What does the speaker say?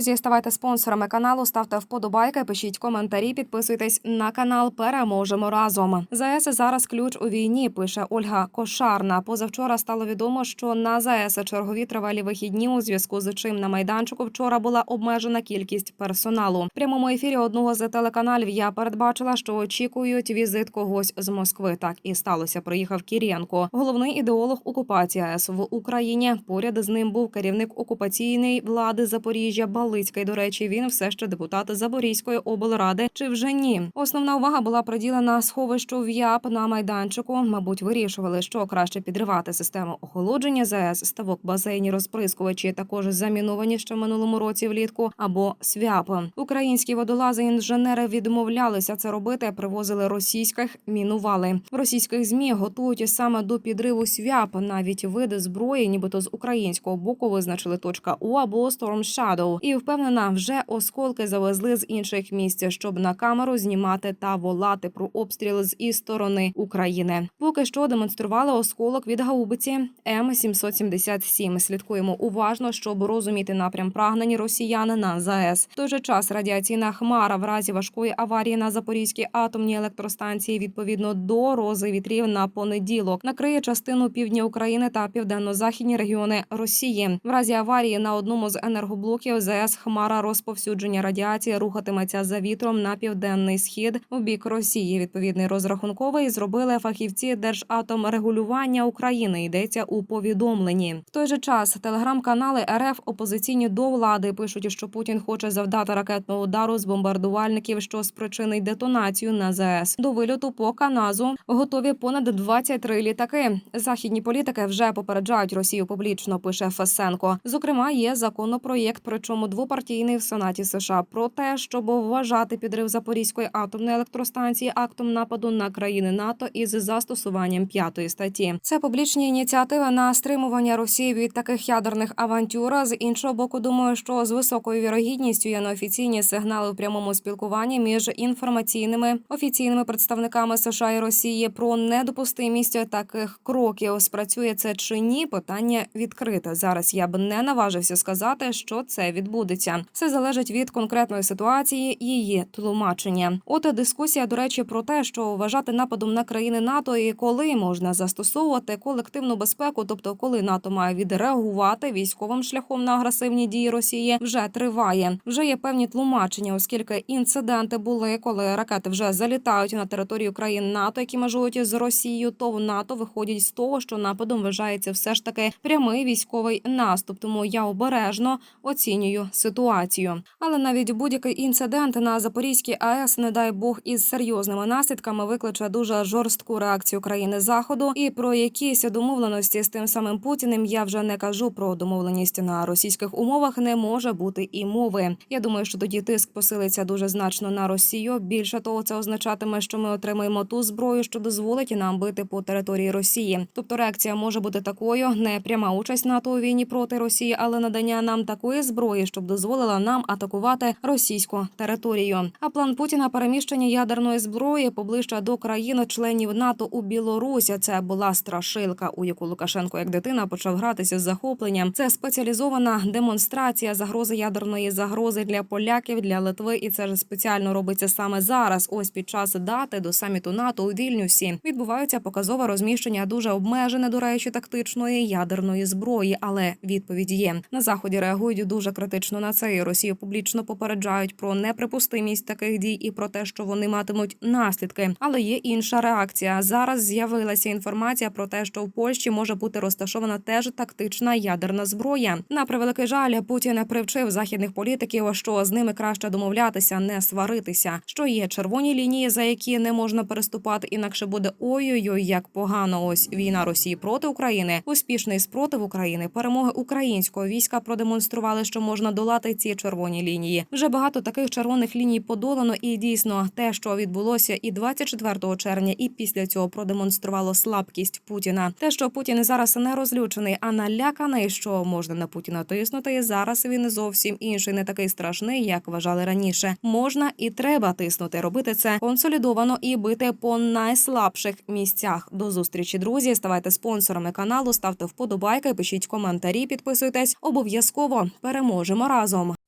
друзі, ставайте спонсорами каналу, ставте вподобайки, пишіть коментарі, підписуйтесь на канал. Переможемо разом. ЗАЕС зараз ключ у війні. Пише Ольга Кошарна. Позавчора стало відомо, що на ЗАЕС чергові тривалі вихідні, у зв'язку з чим на майданчику вчора була обмежена кількість персоналу. В прямому ефірі одного з телеканалів я передбачила, що очікують візит когось з Москви. Так і сталося. Приїхав Кірєнко, головний ідеолог окупації АЕС в Україні. Поряд з ним був керівник окупаційної влади Запоріжжя Балицький. До речі, він все ще депутат Запорізької облради. Чи вже ні? Основна увага була приділена сховищу В'ЯП на майданчику. Мабуть, вирішували, що краще підривати систему охолодження ЗАЕС, ставок басейні, розприскувачі також заміновані ще минулому році влітку або СВЯП. Українські водолази інженери відмовлялися це робити. Привозили російських, мінували в російських змі. Готують саме до підриву СВЯП. Навіть види зброї, нібито з українського боку, визначили точка У або Storm Shadow. І впевнена, вже осколки завезли з інших місць, щоб на камеру знімати та волати про обстріл з і сторони України. Поки що демонстрували осколок від гаубиці М 777 Слідкуємо уважно, щоб розуміти напрям прагнень росіян на ЗАЕС. В той же час радіаційна хмара в разі важкої аварії на Запорізькій атомній електростанції відповідно до рози вітрів на понеділок накриє частину півдня України та південно-західні регіони Росії. В разі аварії на одному з енергоблоків ЗАЕС хмара розповсюдження радіації рухатиметься за вітром на південний схід у бік Росії. Відповідний розрахунковий зробили фахівці Держатомрегулювання України. Йдеться у повідомленні. В той же час телеграм-канали РФ опозиційні до влади пишуть, що Путін хоче завдати ракетного удару з бомбардувальників, що спричинить детонацію на ЗАЕС. До вильоту по Каназу готові понад 23 літаки. Західні політики вже попереджають Росію публічно. Пише Фесенко. Зокрема, є законопроєкт, причому двопартійний в Сенаті США про те, щоб вважати підрив Запорізької атомної електростанції актом нападу на країни НАТО із застосуванням п'ятої статті. Це публічні ініціативи на стримування Росії від таких ядерних авантюр. З іншого боку, думаю, що з високою вірогідністю є неофіційні сигнали в прямому спілкуванні між інформаційними офіційними представниками США і Росії про недопустимість таких кроків. Спрацює це чи ні? Питання відкрите. Зараз я б не наважився сказати, що це відбудеться. Все залежить від конкретної ситуації, її тлумачення. От дискусія, до речі, про те, що вважати нападом на країни НАТО і коли можна застосовувати колективну безпеку, тобто коли НАТО має відреагувати військовим шляхом на агресивні дії Росії, вже триває. Вже є певні тлумачення, оскільки інциденти були, коли ракети вже залітають на територію країн НАТО, які межують з Росією, то в НАТО виходять з того, що нападом вважається все ж таки прямий військовий наступ. Тому я обережно оцінюю ситуацію. Але навіть будь-який інцидент на Запорізькій АЕС, не дай Бог, із серйозними наслідками викличе дуже жорстку реакцію країни заходу. І про якісь домовленості з тим самим Путіним я вже не кажу про домовленість на російських умовах. Не може бути і мови. Я думаю, що тоді тиск посилиться дуже значно на Росію. Більше того, це означатиме, що ми отримаємо ту зброю, що дозволить нам бити по території Росії. Тобто реакція може бути такою: не пряма участь НАТО у війні проти Росії, але надання нам такої зброї, щоб дозволила нам атакувати російську територію. А план Путіна переміщення ядерної зброї поближче до країн-членів НАТО у Білорусі. Це була страшилка, у яку Лукашенко як дитина почав гратися з захопленням. Це спеціалізована демонстрація загрози ядерної загрози для поляків, для Литви, і це ж спеціально робиться саме зараз. Ось під час дати до саміту НАТО у Вільнюсі відбувається показове розміщення дуже обмежене, до речі, тактичної ядерної зброї. Але відповідь є на заході. Реагують дуже критично на це. і Росію публічно попереджають про неприпустимість таких дій і про те, що вони матимуть наслідки. Але є інша реакція. Зараз з'явилася інформація про те, що в Польщі може бути розташована теж тактична ядерна зброя. На превеликий жаль, Путін привчив західних політиків, що з ними краще домовлятися, не сваритися. Що є червоні лінії, за які не можна переступати, інакше буде ой-ой-ой, як погано. Ось війна Росії проти України, успішний спротив України, перемоги українського війська продемонстрували, що можна долати ці червоні лінії. Вже багато таких червоних ліній подолано, і дійсно те, що відбулося і 24 червня, і після цього продемонструвало слабкість Путіна. Те, що Путін зараз не розлючений, а наляканий, що можна на Путіна тиснути. Зараз він зовсім інший, не такий страшний, як вважали раніше. Можна і треба тиснути, робити це консолідовано і бити по найслабших місцях. До зустрічі, друзі. Ставайте спонсорами каналу, ставте вподобайки, пишіть коментарі, підписуйтесь. Обов'язково переможемо разом.